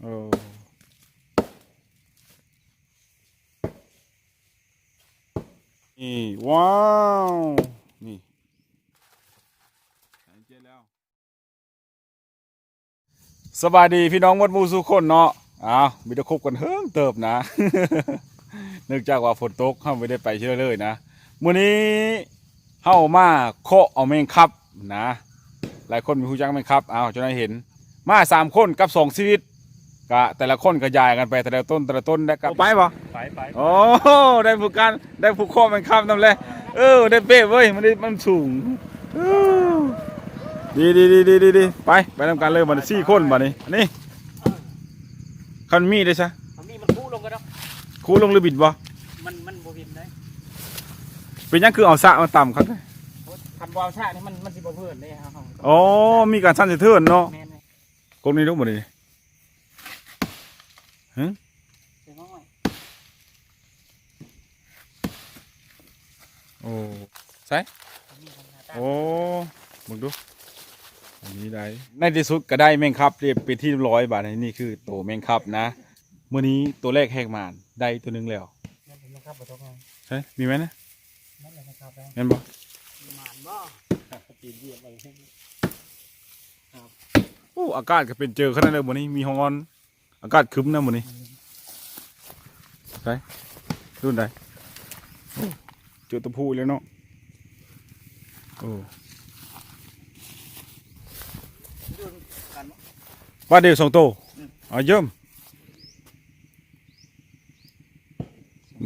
โอ้นี่ว้าว นี่เจอแล้วสบายดีพี่น้องหมดหมูสุคนเนาะอ้าวมีแต่คบกันเฮิงเติบนะเนื่องจากว่าฝนตกเฮาไม่ได้ไปเชื่อเลยนะมื้อนี้เฮามาเคาะเอาแมงครับนะ หลายคนมีผู้จักแมงครับอ้าวจะได้เห็น มาสามคนกับสองชีวิต ก็แต่ละคนก็ย้ายกันไปแต่ละต้นแต่ละต้นได้กับไปบ่ไปไปโอ้ได้ผู้การได้ผู้ข้อมันข้ามนั่นแหละเออได้เป๊ะเว้ยมันได้มันสูงเออดีดีดีดีดีดีไปไปทำการเลยบัดนี้สี่คนบัดนี้อันนี้คันมีได้ซะอันนี้มันคู่ลงกันแล้วครูลงหรือบิดบ่มันมันบวินได้เป็นหยังคือเอาสระมาต่ำครับคันวาวชานี่มันมันสิบ่เพื่อนได้ครับอ๋อมีการสั้นเสะเทือนเนาะแม่นเลยกงนี้ลูกบัดนี้เดี๋ย วน้อยโอ้ใช่อันนี้มันหน้าตาโอ้มึงดูอันนี้ได้ในที่สุดก็ได้แมงครับเรียบเป็นที่เรียบร้อยบาทนี่คือตัวแมงครับนะเมื่อนี้ตัวแรกแหกมานได้ตัวหนึงแล้วนั่นเป็นนะครับบ่ต้องเอาใช่มีไหมนะนั่นแหละนะครับแล้วเห็นบ่หมานบ่ตีนเหยียบไปโอ้อากาศก็เป็นเจอขนาดเลยวันนี้มีฮอนอ อากาศคึ้มนะวันนี้ใช่รุ่นใดโอ้เจอตัวผู้แล้วเนาะโอ้ว่าเดียวสองตัวเอาเยิ่ม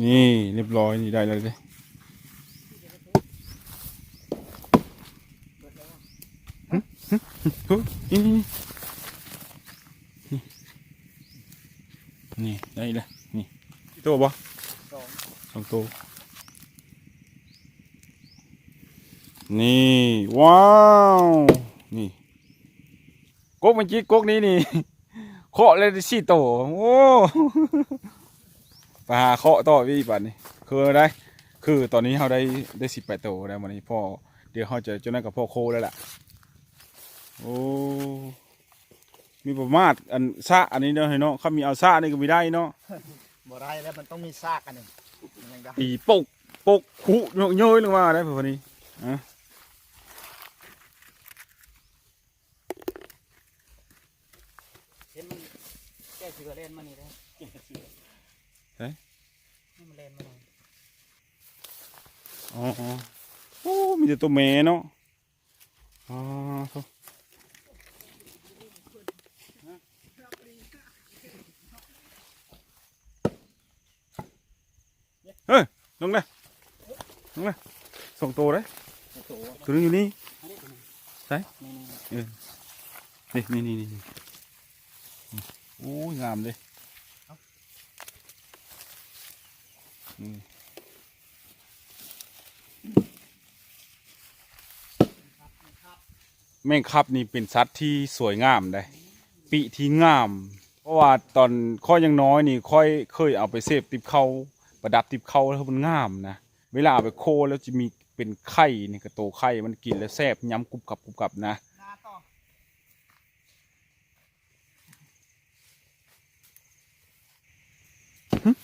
นี่เรียบร้อยนี่ได้เลยเลยเฮ้ยนี่นี่ นี่นี่ได้เลยนี่กี่ตัวบ่สองสองตัวนี่ว้าวนี่กกเมื่อกี้กกนี้นี่เคาะเลยได้สี่ตัวโอ้ไปหาเคาะต่อพี่ป่านนี้คือได้ คือตอนนี้เราได้ได้สิบแปดตัวแล้ววันนี้พ่อเดี๋ยวเขาจะจะนั่นกับพ่อโคแล้วล่ะโอ้ มีประมาทอันซะอันนี้เนาะเนาะเขามีเอาซะนี่ก็ไม่ได้เนาะบ่ได้แล้วมันต้องมีซากอันหนึงมันยังได้ตีปกปกคุโยโยยลงมาได้พอนี้อะเห็นมันแก้เสือเล่นมานี่ได้นี่มันเล่นมาหน่อยอ๋ออ๋อโอ้มีแต่ตัวแม่เนาะอ๋อ เฮ้ยลงเลยลงเลยส่งตัวเลยตัวนึงอยู่นี่อันนี้ตัวนี้ไหนนี่นี่นี่นี่นี่นี่โอ้ยงามเลยอืมแมงครับนี่เป็นสัตว์ที่สวยงามได้ปีที่งาม เพราะว่าตอนค่อยยังน้อยนี่ค่อยเคยเอาไปเสพติบเขา ประดับติบเขาแล้วมันงามนะเวลาไปโคแล้วจะมีเป็นไข่นี่กระโตไข่มันกินแล้วแซ่บย้ำกรุบกรับกรุบกรับนะ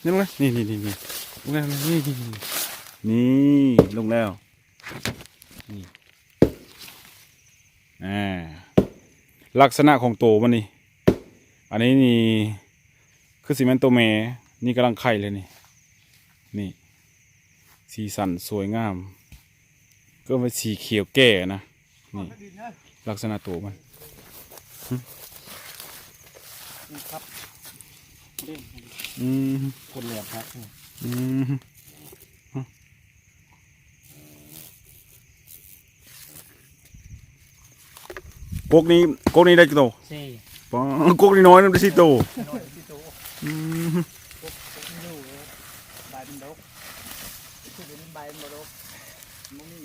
นี่ลงเลยนี่นี่นี่นี่ลงแล้วนี่นี่นี่นี่ลงแล้วนี่อ่าลักษณะของโตมันนี่อันนี้นี่คือสีแมนโตัวแม่นี่กำลังไข่เลยนี่ นี่ สีสันสวยงาม ก็เป็นสีเขียวแก่นะ นี่ดินนะลักษณะตัวมันนี่ครับเล่นอืมคนเหลี่ยมครับอืมกกนี้กกนี้ได้กี่ตัวสี่ปอกกนี้น้อยนั่นได้สี่ตัว น้อยที่โต อืม ปุ๊บปุ๊บอยู่ใบเป็นดกคือเป็นใบเป็นบ่ดกมันมี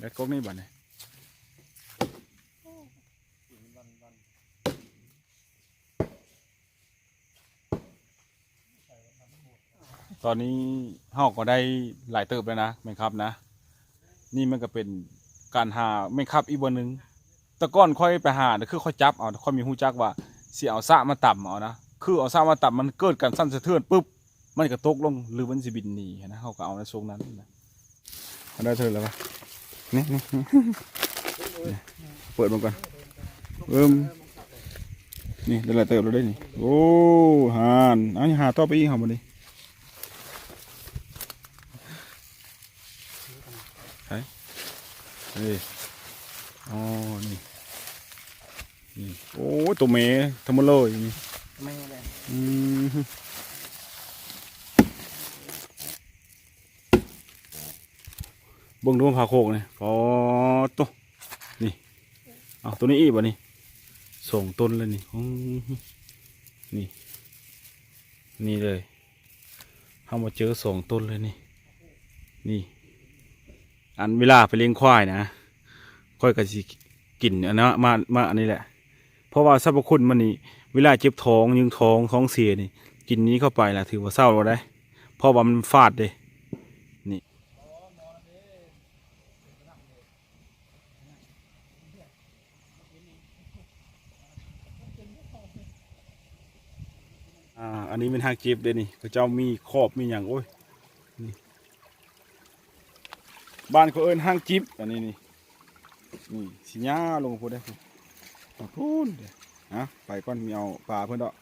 แล้วกกนี้บันี้วันวันตอนนี้เฮาก็ได้หลายเติบแล้วนะแม่ครับนะ นี่มันก็เป็นการหาแม่ครับอีกวันหนึ่งแต่ก่อนค่อยไปหานะคือค่อยจับเอาค่อยมีฮู้จักว่าสิเอาซะมาต่ำเอานะคือเอาซะมาต่ำมันเกิดการสั่นสะเทือนปุ๊บมันก็ตกลงหรือมันสิบินหนีนะเฮาก็เอาในทรงนั้นนะได้เท่าไหร่แล้วปะ นี่นี่นี่เปิดมันก่อนเอิ่มนี่ได้หลายเติบแล้วได้นี่โอ้หานเอาหาต่อไปอีกเฮาบ่นี่เฮ้ยอ๋อนี่นี่โอ้ตัวเมทำมาเลยนี่ไม่ เลยอืมเบิ่งดูมันพาโคกนี่พอตัวนี่เอาตัวนี้อีกบ่นี่ส่งต้นเลยนี่นี่ นี่เลยเอามาเจอสองต้นเลยนี่ นี่ อันเวลาไปเลี้ยงควายนะค่อยก็สิกินอันนั้มามาอันนี้แหละ เพราะว่าสรรพคุณมันนี่เวลาเจ็บท้องยิงท้องท้องเสียนี่ กินนี้เข้าไปแหละถือว่าเศร้าเราได้เพราะว่ามันฟาดเด้ อ่าอันนี้เป็นหางเจ็บเด้นี่เจ้ามีครอบมีอย่างโอ้ยนี่บ้านเขาเอิ้นห้างจิบอันนี้นี่นี่สิญาลงพูดได้พูดเอาพูดเด้อฮะไปก่อนมีเอาปลาเพื่อนดอก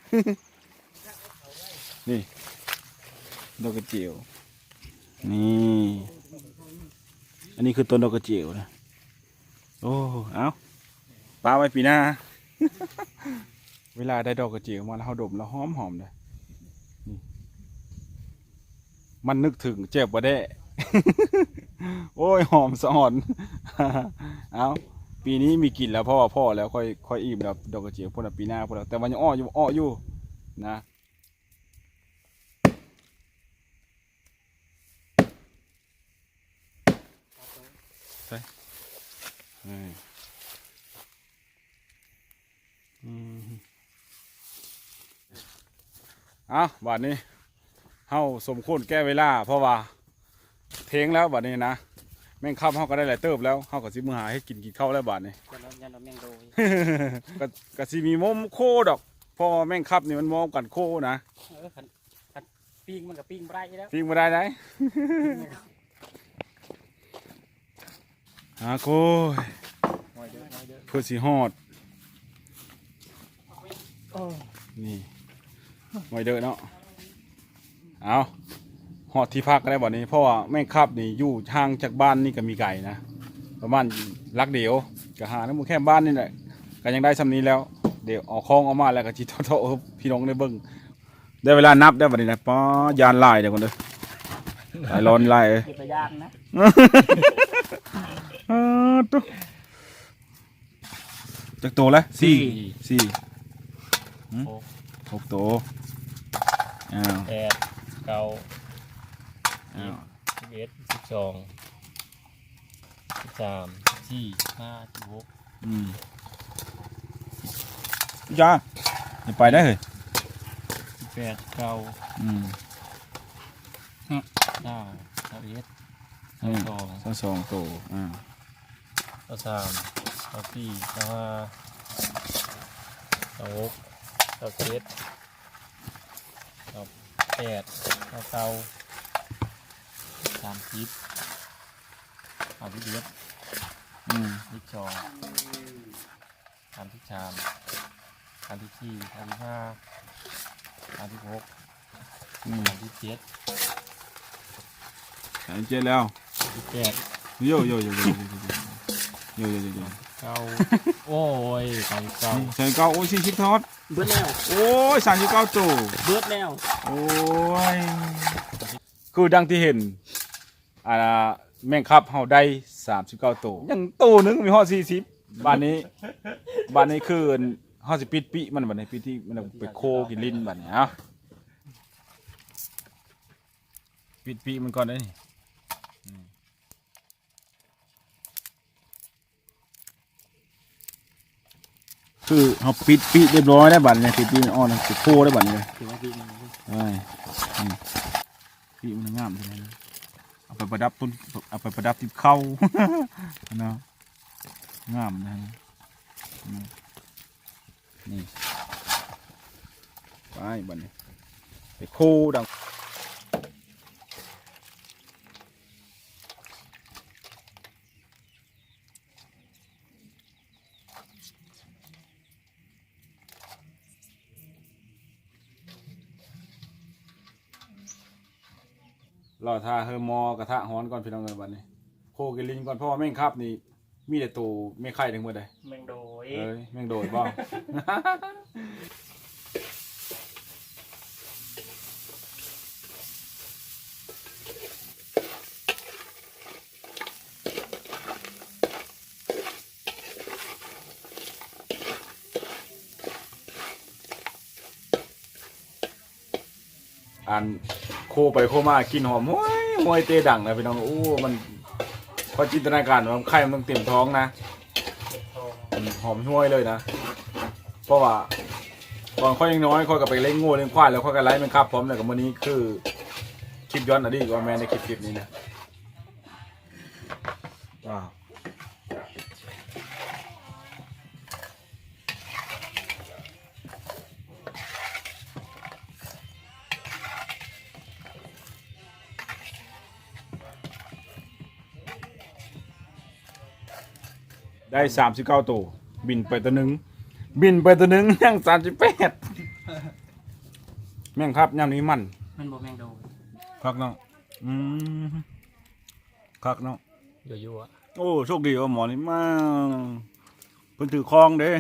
นี่ดอกกระเจียวนี่อันนี้คือต้นดอกกระเจียวนะโอ้เอาปลาไว้ปีหน้า เวลาได้ดอกกระเจียวมาแล้วเราดมแล้วหอมหอมเลยมันนึกถึงเจ็บบ่ได้ โอ้ยหอมสะอ่อน เอาปีนี้มีกินแล้วเพราะว่าพ่อแล้วค่อยค่อยอิ่มแล้วดอกกระเจียวพ่นะปีหน้าพ่นแล้วแต่วันยังอ้ออยู่อ้ออยู่นะอืมอืมเอาบัดนี้เฮาสมควรแก้เวลา เพราะว่าเทงแล้วบัดนี้นะแม่งคับเฮาก็ได้หลายเติบแล้วเฮาก็สิมือหาให้กินกินข้าวแล้วบัดนี้ยันเรายันเราแมงโดยก็ก็สิมีมุมโคดอกเพราะว่าแม่งคับนี่มันมองกันโคนะเออขันขันปิ้งมันกับปิ้งไร่แล้วฟิงมาได้ไหนหาโคยหอยเด้อหอยเด้อเพื่อสิฮอดโอ้นี่ ไว้เด้อเนาะเอาหอดที่พักก็ได้บ่นี้เพราะว่าแม่งขับนี่อยู่ห่างจากบ้านนี่ก็มีไก่นะประมาณลักเดียวก็หาน้ำมูแค่บ้านนี่แหละก็ยังได้สำนี้แล้ว เดี๋ยวเออกคลองเออกมาแล้วก็จิตโตๆให้พี่น้องได้เบิ่งได้เวลานับได้บ่นี้นะป้อยานลายเดี๋ยวก่อนเด้อลายร้อนลายเอ้ยเก็บระยานนะอ้าวตุ๊จักโตแล้วสี่สี่หืม หกโตอ้าวแปดเก้าอ้าวสิบเอ็ดสิบสองสิบสามสิบสี่สิบห้าสิบหกอืมจ้าจะไปได้เหรอสิบแปดเก้าอืมเก้าสิบเอ็ดอืมสองสองสองโตอ่าสิบสามสิบสี่สิบห้าสิบหก สิบเจ็ดสิบแปดสิบเก้าสามสิบสามสิบเอ็ดอืมยี่สิบสองสามสิบสามสามสิบสี่สามสิบห้าสามสิบหกอืมสามสิบเจ็ดสามเจ็ดแล้วสิบแปดโยโยโยโยโยโยโยโยโยโย เก้าโอ้ยสามสิบเก้าใส่เก้าโอ้ยสี่สิบทอดเบิดแล้ว โอ้ยสามสิบเก้าโตเบิดแล้ว โอ้ย คือดังที่เห็น อ่า แม่งครับเฮาได้สามสิบเก้าโตยังโตหนึงมีฮอดสี่สิบบ้านนี้ บ้านนี้คือเฮาสิปิดปีมันบัดนี้ปีที่มันไปโคกินลิ้นบัดนี้เอ้าปิดปีมันก่อนได้นี่ คือเฮาปิดปีเรียบร้อยแล้บัดนี้ปิดปีอ่อนสิโคได้บัดนี้เลยถือว่าปีนึงใช่นี่พี่มันงามใช่ไหมนะเอาไปประดับต้นเอาไปประดับที่เข้าเนาะงามนะนี่ไปบัดนี้ไปคู่ดัง รอท่าเฮอมอกระทะฮ้อนก่อนพี่น้องเอ้ยบัดนี้ โคกินลิงก่อนเพราะว่าแม่งครับนี่ มีแต่ตัวไม่ไข่ทั้งหมดเลยแมงโดยเอ้ยแม่งโดดบ้าอันโคไปโคมากินหอมห้วยห้วยเตดังเลยพี่น้องโอ้มันพอจินตนาการว่าไข่มันต้องเต็มท้องนะหอมห้วยเลยนะ เพราะว่าตอนค่อยยังน้อยค่อยก็ไปเล่นงูเล่นควายแล้วค่อยก็ไล่มันครับพร้อมเลยกับวันนี้คือคลิปย้อนอดีตว่าแม่ในคลิปคลิปนี้นะว้าว ได้สามสิบเก้าตัว บินไปตัวหนึ่งบินไปตัวหนึ่งยังสามสิบแปดแม่งครับย่ำนี้มันมันบ่แมงโดยคักเนาะอืมคักเนาะยั่วโอ้โชคดีว่าหมอนี่มาเพิ่นถือคลองเด้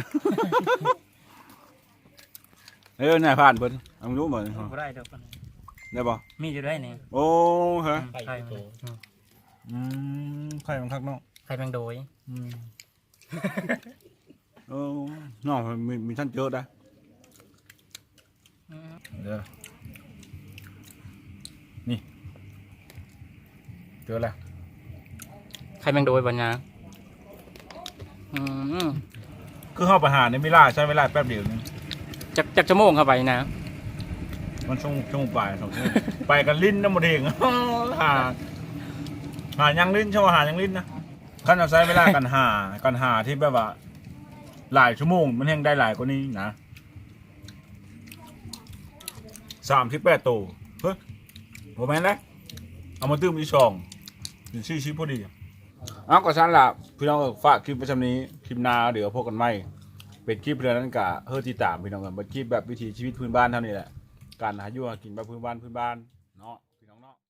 เอ้ยนายผ่านเพิ่นเอารู้บ่บ่ได้ดอกมันได้บ่มีอยู่ได้นี่โอ้ฮะๆไข่โตอืมใครมันคักเนาะไข่แมงโดยอืม โอ้น้องมีมีท่านเจอได้เด้อนี่เจอแล้วไข่แมงโดยบ่ยาอืมคือเข้าไปหาในเวลาใช้เวลาแป๊บเดียวนึงจักจักชั่วโมงเข้าไปนะ มันช่วงช่วงปลายสองชั่วโมงไปกันลิ้นน้ำมันเองหาหายังลิ้นใช่ไหมหายังลิ้นนะ ขั้นเอาใช้เวลากันหากันหาที่แบบว่า หลายชั่วโมง มันแห้งได้หลายกว่านี้นะสามที่แปดตัวเฮ้ยผมแม่นเลยเอามาตื้มอีกสองเป็นชื่อชิพอดีเอาก็ชั้นละพี่น้องฝากคลิปประจำนี้คลิปนาเดี๋ยวพบกันใหม่เป็นคลิปเรื่องนั้นกะเฮ้อที่ตามพี่น้องกันเป็นคลิปแบบวิถีชีวิตพื้นบ้านเท่านี้แหละการหาอยู่หากินแบบพื้นบ้านพื้นบ้าน